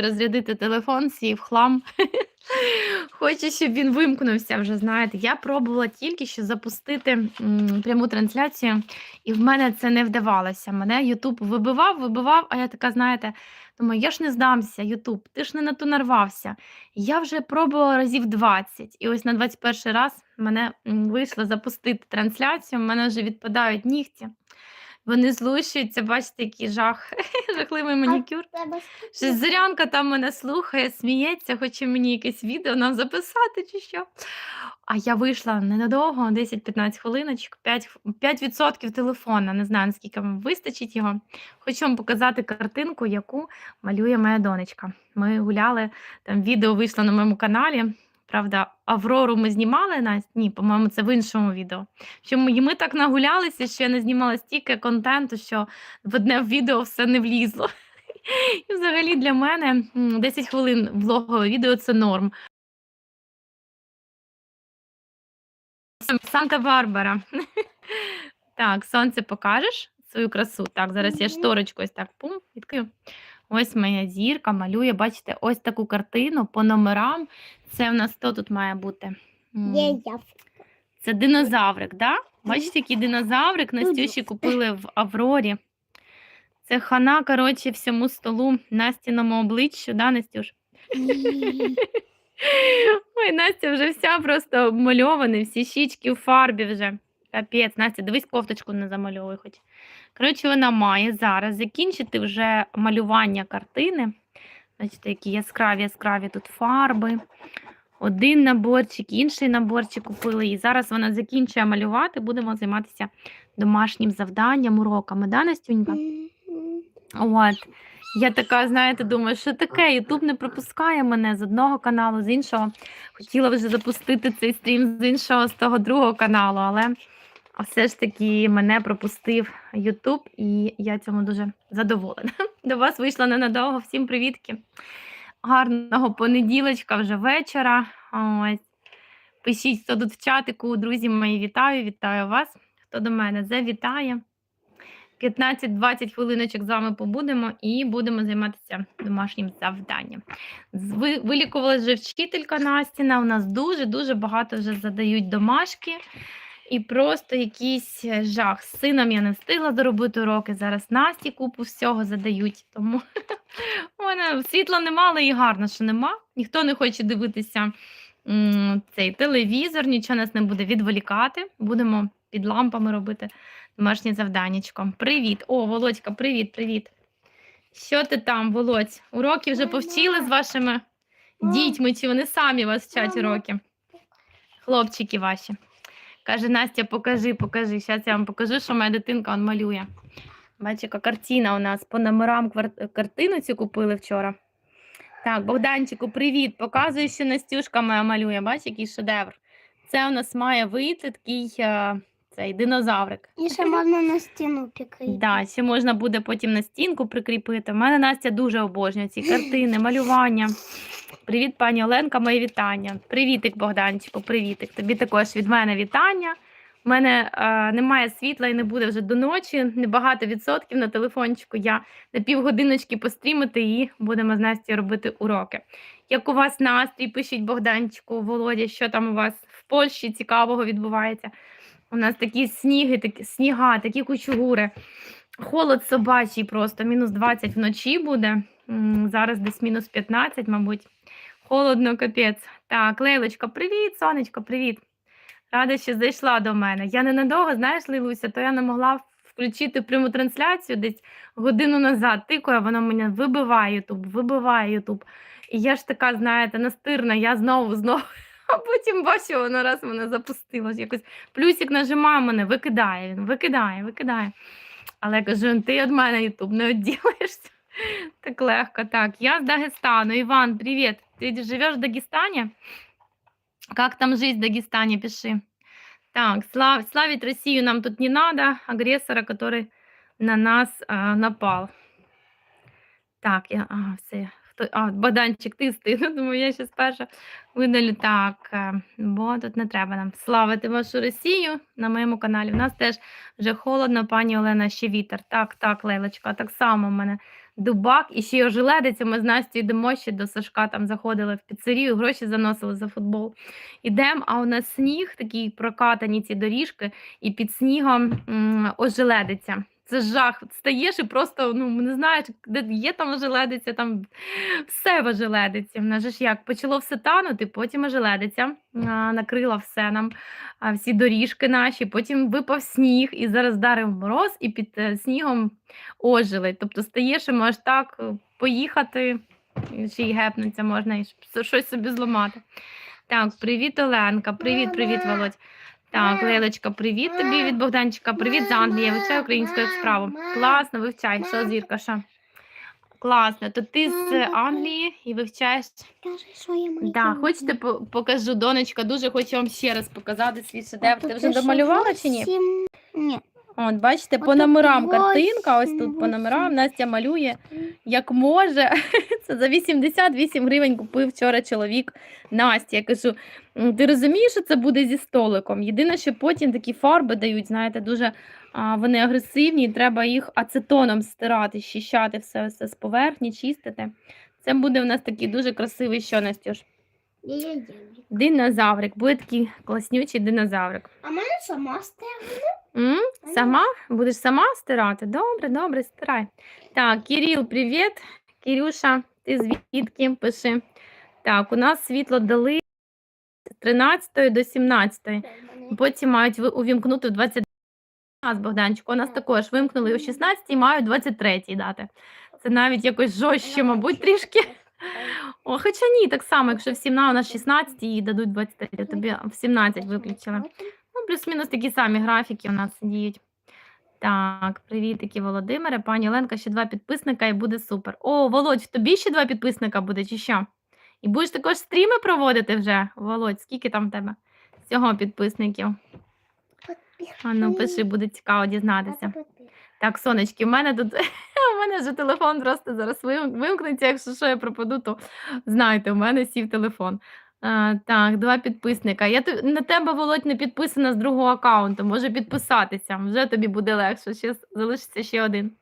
розрядити телефон, свій в хлам. Хочу, щоб він вимкнувся вже, знаєте. Я пробувала тільки що запустити пряму трансляцію, і в мене це не вдавалося. Мене Ютуб вибивав, вибивав, а я така, знаєте, думаю, я ж не здамся, Ютуб, ти ж не на ту нарвався. Я вже пробувала разів 20, і ось на 21 раз мене вийшло запустити трансляцію, в мене вже відпадають нігті. Вони злущуються, бачите, який жах, жахливий манікюр. Щось Зорянка там мене слухає, сміється, хоче мені якесь відео нам записати чи що. А я вийшла ненадовго, 10-15 хвилиночок, 5%, 5% телефона. Не знаю, наскільки вам вистачить його. Хочу вам показати картинку, яку малює моя донечка. Ми гуляли, там відео вийшло на моєму каналі. Правда, Аврору ми знімали Настя? Ні, по-моєму, це в іншому відео. Що ми, і ми так нагулялися, що я не знімала стільки контенту, що в одне відео все не влізло. І взагалі для мене 10 хвилин влогове відео це норм. Санта-Барбара. Так, сонце покажеш свою красу. Так, зараз я шторочку ось так пум, відкрию. Ось моя зірка малює, бачите, ось таку картину по номерам. Це в нас хто тут має бути? Це динозаврик, да? Бачите, який динозаврик Настюші купили в Аврорі. Це хана, коротше, всьому столу Настіному обличчю, да, Настюш? Ой, Настя вже вся просто обмальована, всі щічки в фарбі вже. Капець, Настя, дивись, кофточку не замальовуй хоч. Коротше, вона має зараз закінчити вже малювання картини. Бачите, які яскраві, яскраві тут фарби. Один наборчик, інший наборчик купили. І зараз вона закінчує малювати, будемо займатися домашнім завданням, уроками. Да, Настюнька? От. Я така, знаєте, думаю, що таке? Ютуб не пропускає мене з одного каналу, з іншого. Хотіла вже запустити цей стрім з іншого, з того другого каналу, але все ж таки мене пропустив Ютуб, і я цьому дуже задоволена. До вас вийшла ненадовго. Всім привітки. Гарного понеділочка вже вечора. Ось. Пишіть, хто тут в чатику, друзі мої, вітаю, вітаю вас. Хто до мене завітає. 15-20 хвилиночок з вами побудемо і будемо займатися домашнім завданням. Ви, вилікувала вже вчителька Настіна. У нас дуже-дуже багато вже задають домашки. І просто якийсь е, жах. З сином я не встигла доробити уроки. Зараз Насті купу всього задають. Тому у мене світла нема, але і гарно, що нема. Ніхто не хоче дивитися цей телевізор, нічого нас не буде відволікати. Будемо під лампами робити домашнє завданнячко. Привіт! О, Володька, привіт, привіт. Що ти там, Володь? Уроки вже повчили з вашими дітьми, чи вони самі вас вчать уроки? Хлопчики ваші. Каже, Настя, покажи, покажи. Зараз я вам покажу, що моя дитинка он малює. Бачите, яка картина у нас по номерам квар- картину цю купили вчора. Так, Богданчику, привіт. Показую, що Настюшка моя малює. Бачиш, який шедевр. Це у нас має вийти такий е, цей динозаврик. І ще можна на стіну прикрити. Да, ще можна буде потім на стінку прикріпити. У мене Настя дуже обожнює ці картини, малювання. Привіт, пані Оленка, моє вітання. Привітик, Богданчику, привітик. Тобі також від мене вітання. У мене е, немає світла і не буде вже до ночі. Небагато відсотків на телефончику. Я на півгодиночки пострімити і будемо з Настю робити уроки. Як у вас настрій? Пишіть Богданчику, Володя, що там у вас в Польщі цікавого відбувається. У нас такі сніги, такі сніга, такі кучугури. Холод собачий просто, мінус 20 вночі буде. Зараз десь мінус 15, мабуть. Холодно, капець. Так, Лейлочка, привіт, сонечко, привіт. Рада, що зайшла до мене. Я ненадовго, знаєш, Лилуся, то я не могла включити пряму трансляцію десь годину назад. Тикає, воно мене вибиває Ютуб, вибиває Ютуб. І я ж така, знаєте, настирна, я знову, знову. А потім бачу, воно раз мене запустило. Якось плюсик нажимає мене, викидає він, викидає, викидає. Але я кажу, ти від мене Ютуб не відділишся. Так легко. Так, я з Дагестану. Іван, привіт. Ти живеш в Дагестані? Как там жизнь в Дагестане? Пиши. Так, слав, славить Россию нам тут не надо, агрессора, который на нас а, напал. Так, я, ага, все. Хто, а, Богданчик, ти стиг. Думаю, я ще перша видалю. Так, бо тут не треба нам славити вашу Росію на моєму каналі. У нас теж вже холодно, пані Олена, ще вітер. Так, так, Лейлочка, так само в мене дубак і ще й ожеледиця. Ми з Настю йдемо ще до Сашка, там заходили в піцерію, гроші заносили за футбол. Ідемо, а у нас сніг, такий прокатані ці доріжки, і під снігом м, ожеледиця. Це жах. Стаєш і просто ну не знаєш, де є там ожеледиця, там все в ожеледиці. В нас же ж як почало все танути, потім ожеледиця а, накрила все нам, а, всі доріжки наші, потім випав сніг, і зараз дарив мороз, і під е, снігом ожеледь. Тобто стаєш і можеш так е, поїхати, ще й гепнуться можна, і щось собі зламати. Так, привіт, Оленка. Привіт, привіт, Володь. Так, Лелечка, привіт тобі від Богданчика. Привіт з Англії. Я вивчаю українську як справу. Класно, вивчай. Що, зірка, що? Класно. То ти з Англії і вивчаєш. Да, хочете покажу, донечка, дуже хочу вам ще раз показати свій шедевр. Ти вже домалювала чи ні? Ні. От, бачите, по номерам картинка, ось тут по номерам. Настя малює як може. Це за 88 гривень купив вчора чоловік Насті. Я кажу: ти розумієш, що це буде зі столиком? Єдине, що потім такі фарби дають, знаєте, дуже а, вони агресивні, і треба їх ацетоном стирати, щищати все, все з поверхні, чистити. Це буде у нас такий дуже красивий, що Настюш? Я. Динозаврик. Буде такий класнючий динозаврик. А мене сама стає. М? Сама? Будеш сама стирати? Добре, добре, стирай. Так, Кирил, привіт. Кирюша, ти звідки? Пиши. Так, у нас світло дали з 13 до 17. Потім мають увімкнути в 20. У нас, Богданчику, у нас також вимкнули о 16 і мають 23 дати. Це навіть якось жорстче, мабуть, трішки. О, хоча ні, так само, якщо в 17 у нас 16 і дадуть 23, тобі в 17 виключили. Ну, плюс-мінус такі самі графіки у нас діють. Так, привітики, Володимире. Пані Оленка, ще два підписника і буде супер. О, Володь, тобі ще два підписника буде, чи що? І будеш також стріми проводити вже? Володь, скільки там в тебе всього підписників? А ну, пиши, буде цікаво дізнатися. Так, сонечки, в мене тут у мене вже телефон просто зараз вимкнеться. Якщо що я пропаду, то знаєте, у мене сів телефон. А, так, два підписника. Я на тебе, Володь, не підписана з другого аккаунту. Може підписатися. Вже тобі буде легше. Ще залишиться ще один.